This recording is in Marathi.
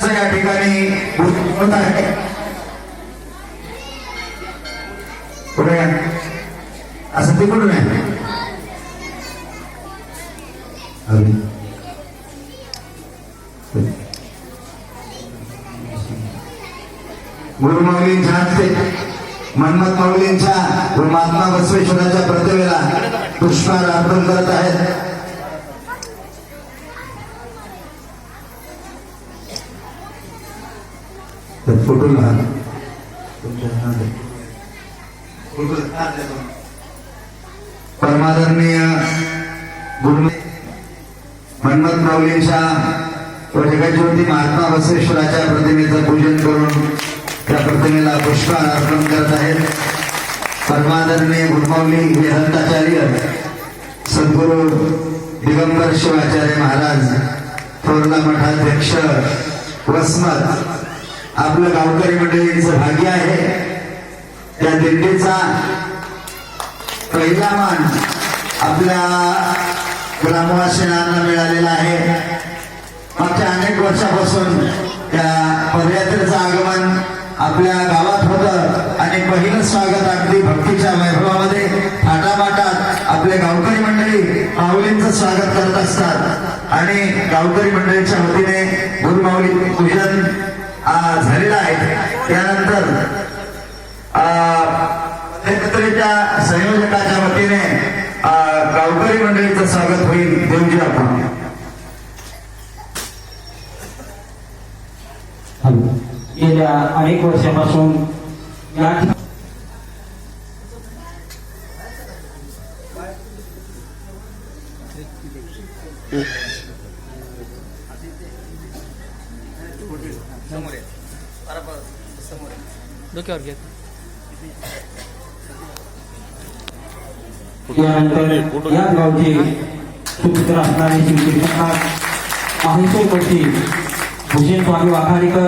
चं या ठिकाणी होत आहे. पुढे असं तिकडून आहे अरे. गुरुमाऊलींच्या हस्ते मनमत माऊलींच्या व महात्मा बसवेश्वराच्या प्रतिमेला पुष्पहार अर्पण करत आहेत. तर फोटो लहान तुमच्या हातात. फोटो लहान आहे तो. परमादरणीय गुरु मनमत माऊलींच्या व जगज्योती महात्मा बसवेश्वराच्या प्रतिमेचं पूजन करून त्या प्रतिमेला पुष्पहार अर्पण करत आहेत परमादरणीय गुरुमाऊली वेदांताचार्य सद्गुरू दिगंबर शिवाचार्य महाराज थोरला मठाध्यक्ष वसमत आपलं गावकरी मंडळींचं भाग्य आहे. त्या दिंडीचा पहिला मान आपल्या ग्रामवासियांना मिळालेला आहे. मागच्या अनेक वर्षापासून त्या पदयात्रेचं आगमन आपल्या गावात होतं आणि पहिलं स्वागत अगदी भक्तीच्या वैभवामध्ये थाटामाटात आपले गावकरी मंडळी माऊलींचं स्वागत करत असतात. आणि गावकरी मंडळीच्या वतीने मंडळीचं स्वागत होईल. देवजी आपण. गेल्या अनेक वर्षापासून या डोक्यावर घे यानंतर याच गावचे सुपुत्र असणारे कृष्णनाथ माहेश्वरपट्टी भूषण स्वामी वाघारीकर